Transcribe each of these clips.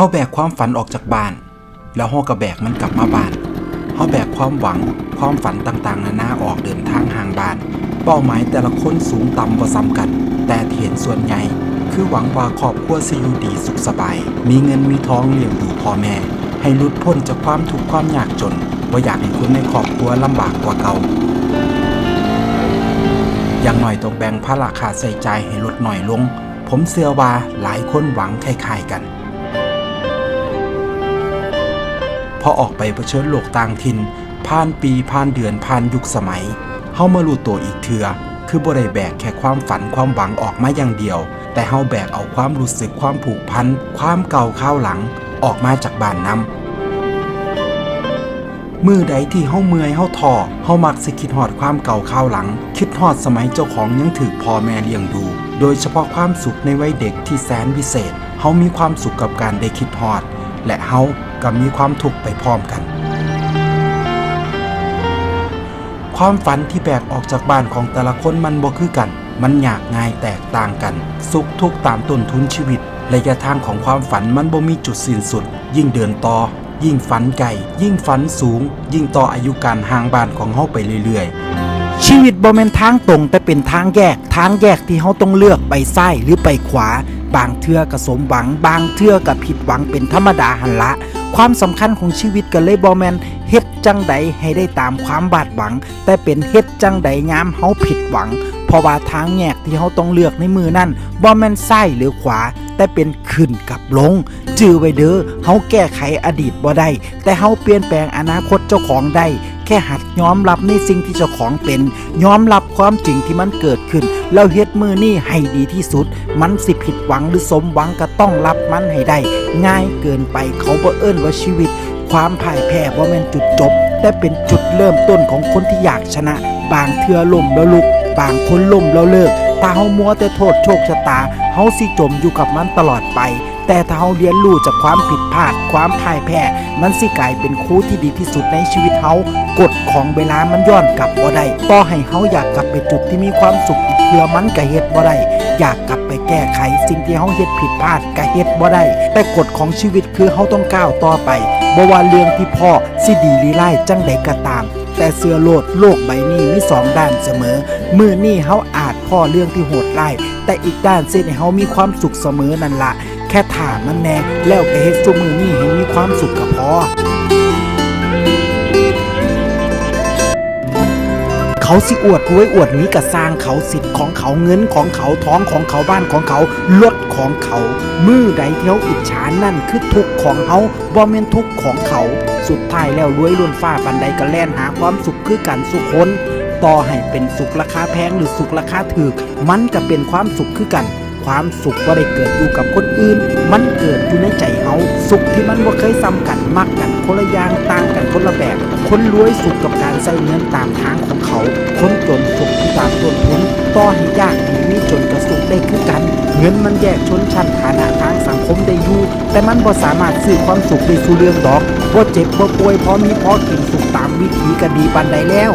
าแบกความฝันออกจากบ้าน แล้วเฮาก็แบกมันกลับมาบ้านเฮาแบกความหวัง ความฝันต่างๆ นานาออกเดินทางห่างบ้าน เป้าหมายแต่ละคนสูงต่ำบ่ซ้ำกัน แต่เห็นส่วนใหญ่คือหวังว่าครอบครัวสิอยู่ดีสุขสบาย มีเงินมีทองเลี้ยงดูพ่อแม่ ให้หลุดพ้นจากความทุกข์ความยากจนว่าอยากให้คนในครอบครัวลำบากกว่าเก่าอย่างหน่อยต้องแบ่งภาระค่าใช้จ่ายให้ลดหน่อยลง ผมเชื่อว่าหลายคนหวังคล้ายๆกัน พอออกไปเผชิญโลกต่างถิ่นผ่านปีผ่านเดือนผ่านยุคสมัยเฮามารู้ตัวอีกเทือคือบ่ได้แบกแค่ความฝันความหวังออกมาอย่างเดียว แต่เฮาแบกเอาความรู้สึกความผูกพันความเก่าข้าวหลังออกมาจากบ้านน้ำมือใดที่เฮาเมื่อยเฮาท้อเฮามักสิคิดฮอดความเก่าข้าวหลัง คิดฮอดสมัยเจ้าของยังถือพ่อแม่เลี้ยงดู โดยเฉพาะความสุขในวัยเด็กที่แสนวิเศษเฮามีความสุขกับการได้คิดฮอด และเฮา ก็มีความทุกข์ไปพร้อมกัน ความฝันที่แบกออกจากบ้านของแต่ละคนมันบ่คือกัน มันยากง่ายแตกต่างกัน สุขทุกข์ตามต้นทุนชีวิตระยะทางของความฝันมันบ่มีจุดสิ้นสุด ยิ่งเดินต่อ ยิ่งฝันไกลยิ่งฝันสูง ยิ่งต่ออายุการห่างบ้านของเฮาไปเรื่อยๆ ชีวิตบ่แม่นทางตรงแต่เป็นทางแยก ทางแยกที่เฮาต้องเลือกไปซ้ายหรือไปขวา บางเทื่อก็สมหวัง บางเทื่อก็ผิดหวังเป็นธรรมดาหันละ ความสำคัญของชีวิตก็เลยบ่แมนเฮ็ดจังใดให้ได้ตามความบาดหวัง แต่เป็นเฮ็ดจังใดยามเฮาผิดหวัง เพราะว่าทางแยกที่เฮาต้องเลือกในมือนั่นบ่แมนซ้ายหรือขวา แต่เป็นขึ้นกับลง จื้อไว้เด้อเฮาแก้ไขอดีตบ่ได้ แต่เฮาเปลี่ยนแปลงอนาคตเจ้าของได้ ค่หัดยอมรับในสิ่งที่เจ้าของเป็น ยอมรับความจริงที่มันเกิดขึ้น แล้วเฮ็ดมือนี่ให้ดีที่สุด มันสิผิดหวังหรือสมหวังก็ต้องรับมันให้ได้ ง่ายเกินไปเขาบ่เอิ้นว่าชีวิต ความพ่ายแพ้บ่แม่นจุดจบ แต่เป็นจุดเริ่มต้นของคนที่อยากชนะ บางเทื่อล่มแล้วลุก บางคนล่มแล้วเลิกถ้าเฮามัวแต่โทษโชคชะตาเฮาสิจมอยู่กับมันตลอดไป แต่ถ้าเฮาเรียนรู้จากความผิดพลาด ความพ่ายแพ้ มันสิกลายเป็นครูที่ดีที่สุดในชีวิตเฮากฎของเวลามันย้อนกลับบ่ได้ต่อให้เฮาอยากกลับไปจุดที่มีความสุขอีกเทื่อมันก็เฮ็ดบ่ได้อยากกลับไปแก้ไขสิ่งที่เฮาเฮ็ดผิดพลาดก็เฮ็ดบ่ได้ แต่กฎของชีวิตคือเฮาต้องก้าวต่อไปบ่ว่าเรื่องที่พ่อสิดีหรือร้ายจังใดก็ตาม แต่เสือโลดโลกใบนี้มีสองด้านเสมอ มือนี่เฮาอาจ พ่อเรื่องที่โหดร้ายแต่อีกด้านเส้นให้เฮามีความสุขเสมอนั่นละแค่ถามมันแน่แล้วไปเฮ็ดซุมือนี่ให้มีความสุขก็พอ เขาสิอวดรวยอวดนี้กับสร้างเขาสิทธิ์ของเขาเงินของเขาท้องของเขาบ้านของเขารถของเขามือใดเที่ยวอิจฉานั่นคือทุกข์ของเขาบ่แม่นทุกข์ของเขา สุดท้ายแล้วรวยล้นฟ้าปันใดก็แล่นหาความสุขคือกันสุขคนต่อให้เป็นสุขราคาแพงหรือสุขราคาถูกมันก็เป็นความสุขคือกัน ความสุขบ่ได้เกิดอยู่กับคนอื่น มันเกิดอยู่ในใจเฮาสุขที่มันบ่เคยซ้ำกันมักกันคนละอย่างต่างกันคนละแบบ คนรวยสุขกับการใช้เงินตามทางของเขา คนจนสุขที่ตามต้นทุนต่อให้ยากดีมีจนกระสุขได้คือกัน เงินมันแยกชนชั้นฐานะทางสังคมได้อยู่แต่มันบ่สามารถซื้อความสุขได้สู่เรื่องดอกบ่เจ็บบ่ป่วยพอมีพอกินสุขตามวิถีก็ดีปานใดแล้ว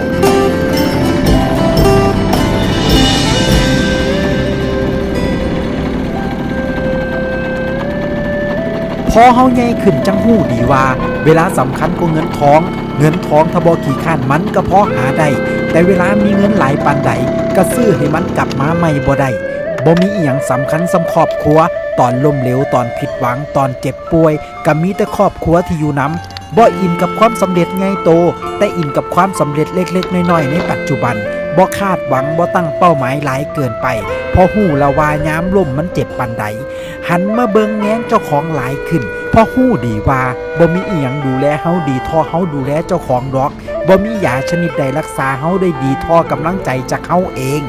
อเฮาใหญ่ขึ้นจังหู้ดีว่า เวลาสำคัญกว่าเงินทอง เงินทองถ้าบ่ขี้ข้านมันก็พอหาได้แต่เวลามีเงินหลายปานใดก็ซื้อให้มันกลับมาใหม่บ่ได้บ่มีอีหยังสำคัญสำครอบครัว ตอนล้มเหลวตอนผิดหวังตอนเจ็บป่วยก็มีแต่ครอบครัวที่อยู่นํบ่อินกับความสำเร็จใหญ่โต แต่อินกับความสำเร็จเล็กๆน้อยๆในปัจจุบัน บ่คาดหวังบ่ตั้งเป้าหมายหลายเกินไปเพราะหู้ละวายามล่มมันเจ็บปานใดหันมาเบิงแง้งเจ้าของหลายขึ้นเพราะหู้ดีว่าบ่มีอีหยังดูแลเฮาดีท่อเฮาดูแลเจ้าของดอกบ่มียาชนิดใดรักษาเฮาได้ดีท่อกำลังใจจากเฮาเอง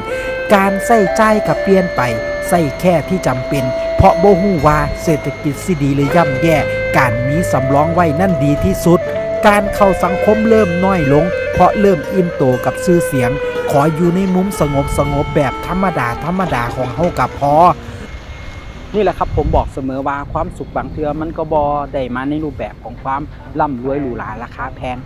การใส่ใจกับเปลี่ยนไปใส่แค่ที่จำเป็น เพราะบ่ฮู้ว่าเศรษฐกิจสิดีหรือย่ำแย่ การมีสำรองไว้นั่นดีที่สุด การเข้าสังคมเริ่มน้อยลง เพราะเริ่มอิ่มโตกับชื่อเสียง ขออยู่ในมุมสงบสงบแบบธรรมดาธรรมดาของเฮากับพอนี่แหละครับผมบอกเสมอว่าความสุขบางเทือมันก็บอได้มาในรูปแบบของความร่ำรวยหรูหราราคาแพง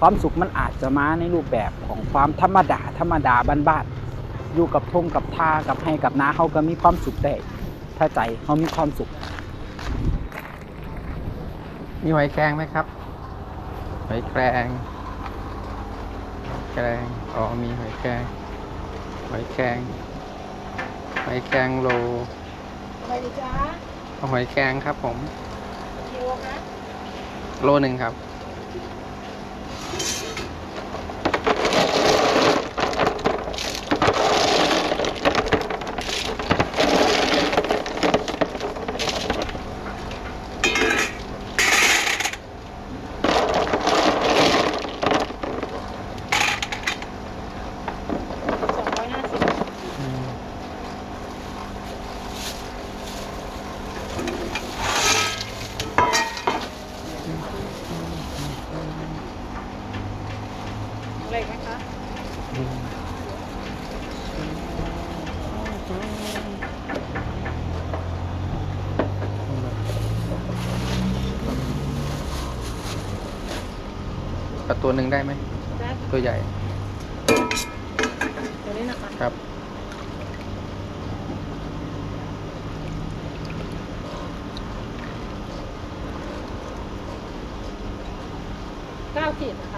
ความสุขมันอาจจะมาในรูปแบบของความธรรมดาธรรมดาบ้านๆอยู่กับทงกับท่ากับให้กับน้าเขาก็มีความสุขได้ถ้าใจเขามีความสุข มีหอยแครงไหมครับ หอยแครงหอยแครงอ๋อมีหอยแครงหอยแครงหอยแครงโลอะไรดีจ๊ะเอาหอยแครงครับผมกิโลคะโลหนึ่งครับ สองร้อยห้าสิบ อะไรอีกไหมคะเอาตัวหนึ่งได้ไหม ได้ตัวใหญ่ ตัวนี้นะคะครับ เก้าขีดนะคะ